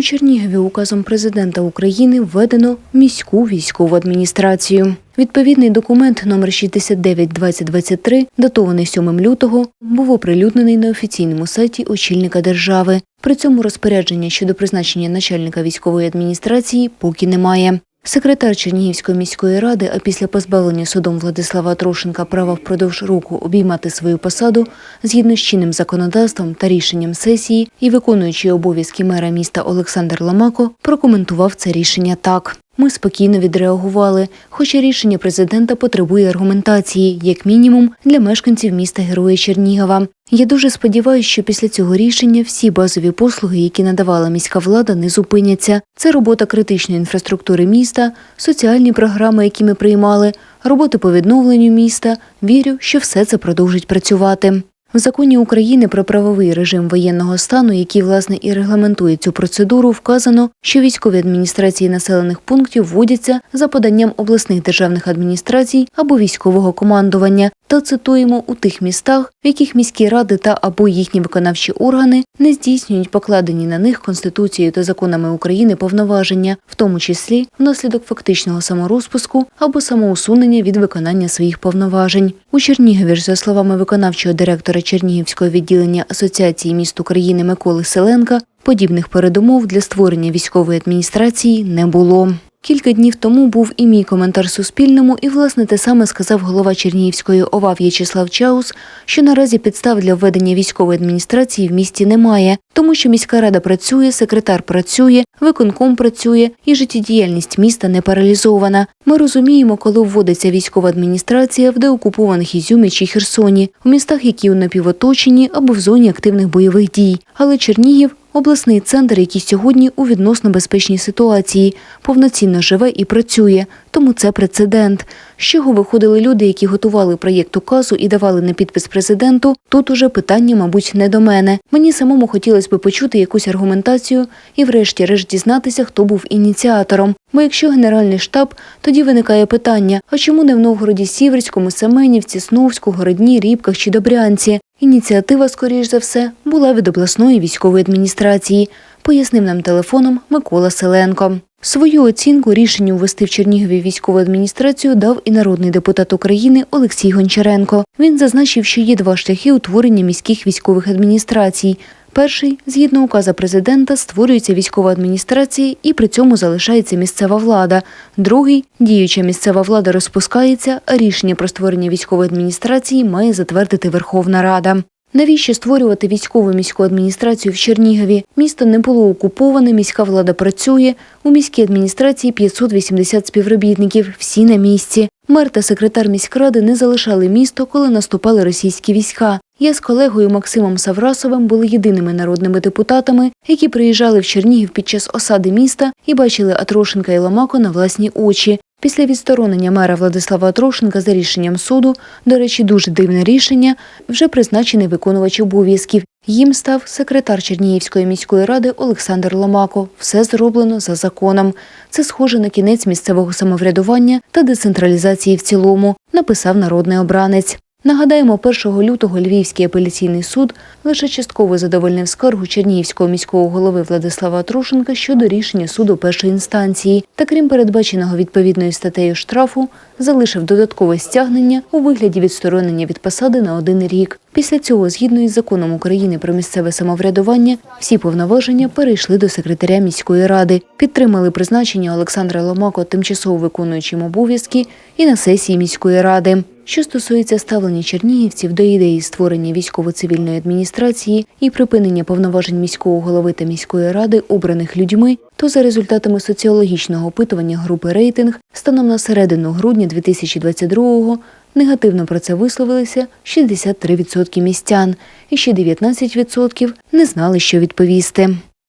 У Чернігові указом президента України введено міську військову адміністрацію. Відповідний документ номер 692023, датований 7 лютого, був оприлюднений на офіційному сайті очільника держави. При цьому розпорядження щодо призначення начальника військової адміністрації поки немає. Секретар Чернігівської міської ради, а після позбавлення судом Владислава Трошенка права впродовж року обіймати свою посаду згідно з чинним законодавством та рішенням сесії і виконуючий обов'язки мера міста Олександр Ламако прокоментував це рішення так. Ми спокійно відреагували, хоча рішення президента потребує аргументації, як мінімум, для мешканців міста Героя Чернігова. Я дуже сподіваюся, що після цього рішення всі базові послуги, які надавала міська влада, не зупиняться. Це робота критичної інфраструктури міста, соціальні програми, які ми приймали, роботи по відновленню міста. Вірю, що все це продовжить працювати. В законі України про правовий режим воєнного стану, який власне і регламентує цю процедуру, вказано, що військові адміністрації населених пунктів вводяться за поданням обласних державних адміністрацій або військового командування. Та цитуємо у тих містах, в яких міські ради та або їхні виконавчі органи не здійснюють покладені на них конституцією та законами України повноваження, в тому числі внаслідок фактичного саморозпуску або самоусунення від виконання своїх повноважень. У Чернігові ж, за словами виконавчого директора Чернігівського відділення Асоціації міст України Миколи Селенка, подібних передумов для створення військової адміністрації не було. Кілька днів тому був і мій коментар Суспільному, і власне те саме сказав голова Чернігівської ОВА В'ячеслав Чаус, що наразі підстав для введення військової адміністрації в місті немає, тому що міська рада працює, секретар працює, виконком працює, і життєдіяльність міста не паралізована. Ми розуміємо, коли вводиться військова адміністрація в деокупованих Ізюмі чи Херсоні, у містах, які у напівоточенні або в зоні активних бойових дій. Але Чернігів Обласний центр, який сьогодні у відносно безпечній ситуації, повноцінно живе і працює, тому це прецедент. З чого виходили люди, які готували проєкт указу і давали на підпис президенту, тут уже питання, мабуть, не до мене. Мені самому хотілося б почути якусь аргументацію і, врешті-решт, дізнатися, хто був ініціатором. Бо якщо генеральний штаб, тоді виникає питання: а чому не в Новгороді Сіверському, Семенівці, Сновську, Городні, Рібках чи Добрянці? Ініціатива, скоріш за все, була від обласної військової адміністрації, пояснив нам телефоном Микола Селенко. Свою оцінку рішенню ввести в Чернігові військову адміністрацію дав і народний депутат України Олексій Гончаренко. Він зазначив, що є два шляхи утворення міських військових адміністрацій. Перший, згідно указа президента, створюється військова адміністрація і при цьому залишається місцева влада. Другий діюча місцева влада розпускається, а рішення про створення військової адміністрації має затвердити Верховна Рада. Навіщо створювати військову міську адміністрацію в Чернігові? Місто не було окуповане, міська влада працює. У міській адміністрації 580 співробітників, всі на місці. Мер та секретар міськради не залишали місто, коли наступали російські війська. Я з колегою Максимом Саврасовим були єдиними народними депутатами, які приїжджали в Чернігів під час осади міста і бачили Атрошенка і Ламако на власні очі. Після відсторонення мера Владислава Трошенка за рішенням суду, до речі, дуже дивне рішення, вже призначений виконувач обов'язків. Їм став секретар Чернігівської міської ради Олександр Ломако. Все зроблено за законом. Це схоже на кінець місцевого самоврядування та децентралізації в цілому, написав народний обранець. Нагадаємо, 1 лютого Львівський апеляційний суд лише частково задовольнив скаргу Чернігівського міського голови Владислава Трушенка щодо рішення суду першої інстанції. Та крім передбаченого відповідною статтею штрафу, залишив додаткове стягнення у вигляді відсторонення від посади на один рік. Після цього, згідно із законом України про місцеве самоврядування, всі повноваження перейшли до секретаря міської ради. Підтримали призначення Олександра Ломако тимчасово виконуючим обов'язки і на сесії міської ради. Що стосується ставлення чернігівців до ідеї створення військово-цивільної адміністрації і припинення повноважень міського голови та міської ради, обраних людьми, то за результатами соціологічного опитування групи рейтинг станом на середину грудня 2022-го негативно про це висловилися 63% містян, і ще 19% не знали, що відповісти.